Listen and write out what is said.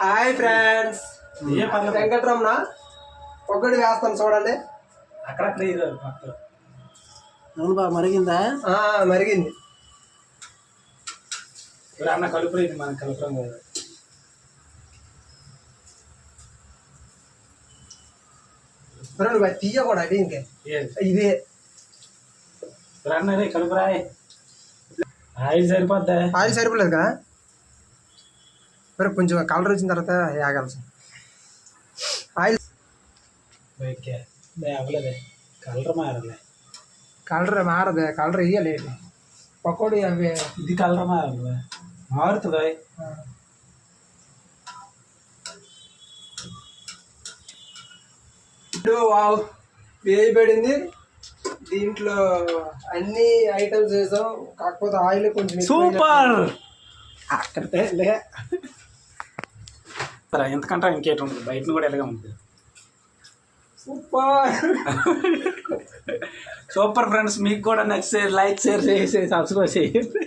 Hi friends. Venkataramana. ఒక్కటి వేస్తాను చూడండి. అక్కడక్కడ ఇది మొత్తం. అవును బా మరిగిందా? ఆ, మరిగింది. ఇప్పుడు అన్న కలుపులు ఇది మనం కలుపురం కదా. నువ్వు అది తీయకూడదు అది ఇంకే. ఇదే. ఇప్పుడు అన్న రే కలుపురాయ్ ఆయిల్ సరిపోద్దా? ఆయిల్ సరిపోలేదు కదా? మరి కొంచెం కలర్ వచ్చిన తర్వాత ఆగాల్సి ఆయిల్ ఓకే. దే అవ్వలేదే కలర్ మారలే. కలర్ మారదు కలర్ ఇయ్యలేదు పకోడీ అవి ఇది కలర్ మారలే. మారుతుందా? వావ్ వేయబడింది దీంట్లో అన్ని ఐటమ్స్ వేసాం. కాకపోతే ఆయిల్ కొంచెం సూపర్! అక్కడితే సరే ఎంతకంటే ఇంకేటి ఉంటుంది బయట కూడా ఎలాగే ఉంటుంది సూపర్! సూపర్ ఫ్రెండ్స్ మీకు కూడా నచ్చితే లైక్ షేర్ చేసి సబ్స్క్రైబ్ చేయండి.